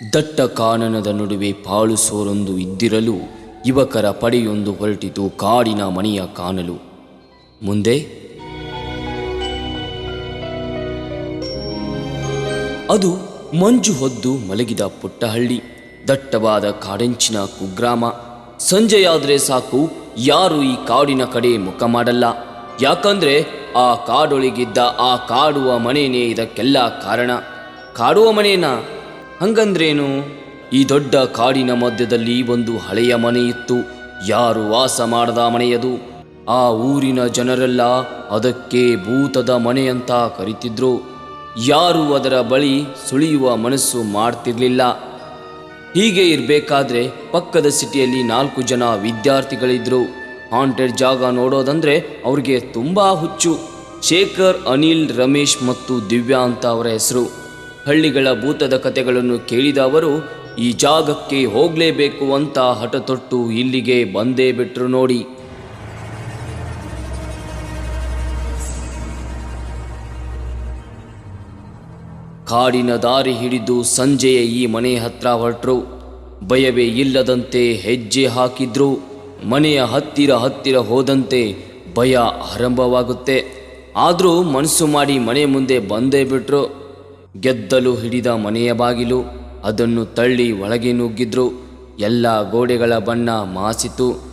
ದಟ್ಟ ಕಾನನದ ನಡುವೆ ಪಾಳು ಸೋರೊಂದು ಇದ್ದಿರಲು ಯುವಕರ ಪಡೆಯೊಂದು ಹೊರಟಿತು ಕಾಡಿನ ಮನೆಯ ಕಾಣಲು ಮುಂದೆ, ಅದು ಮಂಜು ಹೊದ್ದು ಮಲಗಿದ ಪುಟ್ಟಹಳ್ಳಿ, ದಟ್ಟವಾದ ಕಾಡೆಂಚಿನ ಕುಗ್ರಾಮ. ಸಂಜೆಯಾದರೆ ಸಾಕು, ಯಾರು ಈ ಕಾಡಿನ ಕಡೆ ಮುಖ ಮಾಡಲ್ಲ. ಯಾಕಂದ್ರೆ ಆ ಕಾಡೊಳಗಿದ್ದ ಆ ಕಾಡುವ ಮನೆಯೇ ಇದಕ್ಕೆಲ್ಲ ಕಾರಣ. ಕಾಡುವ ಮನೇನ ಹಂಗಂದ್ರೇನು? ಈ ದೊಡ್ಡ ಕಾಡಿನ ಮಧ್ಯದಲ್ಲಿ ಒಂದು ಹಳೆಯ ಮನೆ ಇತ್ತು ಯಾರು ವಾಸ ಮಾಡದ ಮನೆಯದು? ಆ ಊರಿನ ಜನರೆಲ್ಲ ಅದಕ್ಕೆ ಭೂತದ ಮನೆ ಅಂತ ಕರಿತಿದ್ರು. ಯಾರು ಅದರ ಬಳಿ ಸುಳಿಯುವ ಮನಸ್ಸು ಮಾಡ್ತಿರ್ಲಿಲ್ಲ. ಹೀಗೆ ಇರಬೇಕಾದ್ರೆ ಪಕ್ಕದ ಸಿಟಿಯಲ್ಲಿ ನಾಲ್ಕು ಜನ ವಿದ್ಯಾರ್ಥಿಗಳಿದ್ರು. ಹಾಂಟೆಡ್ ಜಾಗ ನೋಡೋದಂದ್ರೆ ಅವ್ರಿಗೆ ತುಂಬಾ ಹುಚ್ಚು. ಶೇಖರ್, ಅನಿಲ್, ರಮೇಶ್ ಮತ್ತು ದಿವ್ಯಾ ಅಂತ ಅವರ ಹೆಸರು. ಹಳ್ಳಿಗಳ ಭೂತದ ಕಥೆಗಳನ್ನು ಕೇಳಿದ ಅವರು, ಈ ಜಾಗಕ್ಕೆ ಹೋಗಲೇಬೇಕು ಅಂತ ಹಠ ತೊಟ್ಟು ಇಲ್ಲಿಗೆ ಬಂದೇ ಬಿಟ್ರು ನೋಡಿ. ಕಾಡಿನ ದಾರಿ ಹಿಡಿದು ಸಂಜೆಯ ಈ ಮನೆ ಹತ್ರ ಹೊರಟ್ರು. ಭಯವೇ ಇಲ್ಲದಂತೆ ಹೆಜ್ಜೆ ಹಾಕಿದ್ರು. ಮನೆಯ ಹತ್ತಿರ ಹತ್ತಿರ ಹೋದಂತೆ ಭಯ ಆರಂಭವಾಗುತ್ತೆ. ಆದರೂ ಮನಸ್ಸು ಮಾಡಿ ಮನೆ ಮುಂದೆ ಬಂದೇ ಬಿಟ್ರು. ಗೆದ್ದಲು ಹಿಡಿದ ಮನೆಯ ಬಾಗಿಲು, ಅದನ್ನು ತಳ್ಳಿ ಒಳಗೆ ನುಗ್ಗಿದ್ರು. ಎಲ್ಲ ಗೋಡೆಗಳ ಬಣ್ಣ ಮಾಸಿತು,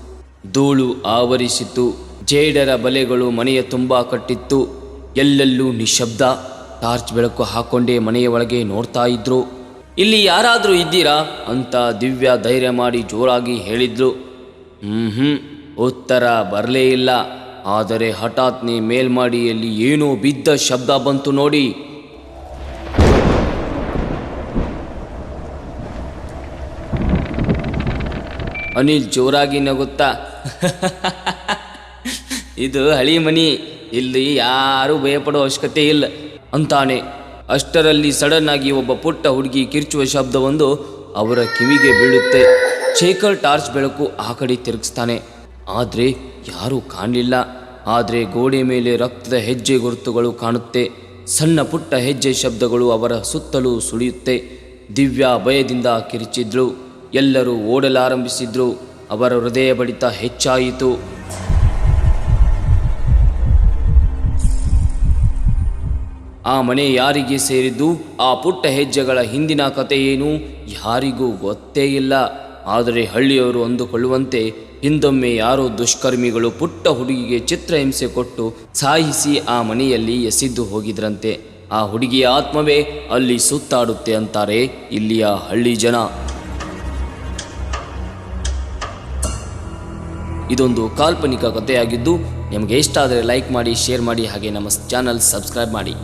ಧೂಳು ಆವರಿಸಿತು. ಜೇಡರ ಬಲೆಗಳು ಮನೆಯ ತುಂಬ ಕಟ್ಟಿತ್ತು. ಎಲ್ಲೆಲ್ಲೂ ನಿಶಬ್ದ. ಟಾರ್ಚ್ ಬೆಳಕು ಹಾಕೊಂಡೇ ಮನೆಯ ಒಳಗೆ ನೋಡ್ತಾ ಇದ್ರು. ಇಲ್ಲಿ ಯಾರಾದರೂ ಇದ್ದೀರಾ? ಅಂತ ದಿವ್ಯ ಧೈರ್ಯ ಮಾಡಿ ಜೋರಾಗಿ ಹೇಳಿದ್ರು ಹ್ಞೂ ಹ್ಮ್, ಉತ್ತರ ಬರಲೇ ಇಲ್ಲ. ಆದರೆ ಹಠಾತ್ನೆ ಮೇಲ್ಮಾಡಿಯಲ್ಲಿ ಏನೋ ಬಿದ್ದ ಶಬ್ದ ಬಂತು ನೋಡಿ. ಅನಿಲ್ ಜೋರಾಗಿ ನಗುತ್ತಾ, ಇದು ಹಳಿ ಮನಿ, ಇಲ್ಲಿ ಯಾರೂ ಭಯಪಡೋ ಅವಶ್ಯಕತೆ ಇಲ್ಲ, ಅಂತಾನೆ. ಅಷ್ಟರಲ್ಲಿ ಸಡನ್ ಆಗಿ ಒಬ್ಬ ಪುಟ್ಟ ಹುಡುಗಿ ಕಿರ್ಚುವ ಶಬ್ದವೊಂದು ಅವರ ಕಿವಿಗೆ ಬೀಳುತ್ತೆ. ಶೇಖರ್ ಟಾರ್ಚ್ ಬೆಳಕು ಆ ಕಡೆ ತಿರುಗಿಸ್ತಾನೆ. ಆದರೆ ಯಾರೂ ಕಾಣಲಿಲ್ಲ. ಆದರೆ ಗೋಡೆ ಮೇಲೆ ರಕ್ತದ ಹೆಜ್ಜೆ ಗುರುತುಗಳು ಕಾಣುತ್ತೆ. ಸಣ್ಣ ಪುಟ್ಟ ಹೆಜ್ಜೆ ಶಬ್ದಗಳು ಅವರ ಸುತ್ತಲೂ ಸುಳಿಯುತ್ತೆ. ದಿವ್ಯಾ ಭಯದಿಂದ ಕಿರಿಚಿದ್ರು ಎಲ್ಲರೂ ಓಡಲಾರಂಭಿಸಿದ್ರು. ಅವರ ಹೃದಯ ಬಡಿತ ಹೆಚ್ಚಾಯಿತು. ಆ ಮನೆ ಯಾರಿಗೆ ಸೇರಿದ್ದು? ಆ ಪುಟ್ಟ ಹೆಜ್ಜೆಗಳ ಹಿಂದಿನ ಕತೆ ಏನು? ಯಾರಿಗೂ ಗೊತ್ತೇ ಇಲ್ಲ. ಆದರೆ ಹಳ್ಳಿಯವರು ಅಂದುಕೊಳ್ಳುವಂತೆ ಹಿಂದೊಮ್ಮೆ ಯಾರೋ ದುಷ್ಕರ್ಮಿಗಳು ಪುಟ್ಟ ಹುಡುಗಿಗೆ ಚಿತ್ರಹಿಂಸೆ ಕೊಟ್ಟು ಸಾಯಿಸಿ ಆ ಮನೆಯಲ್ಲಿ ಎಸೆದು ಹೋಗಿದ್ರಂತೆ. ಆ ಹುಡುಗಿಯ ಆತ್ಮವೇ ಅಲ್ಲಿ ಸುತ್ತಾಡುತ್ತೆ ಅಂತಾರೆ ಇಲ್ಲಿಯ ಹಳ್ಳಿ ಜನ. ಇದೊಂದು ಕಾಲ್ಪನಿಕ ಕಥೆಯಾಗಿದ್ದು, ನಿಮಗೆ ಇಷ್ಟ ಆದರೆ ಲೈಕ್ ಮಾಡಿ, ಶೇರ್ ಮಾಡಿ, ಹಾಗೆ ನಮ್ಮ ಚಾನಲ್ ಸಬ್ಸ್ಕ್ರೈಬ್ ಮಾಡಿ.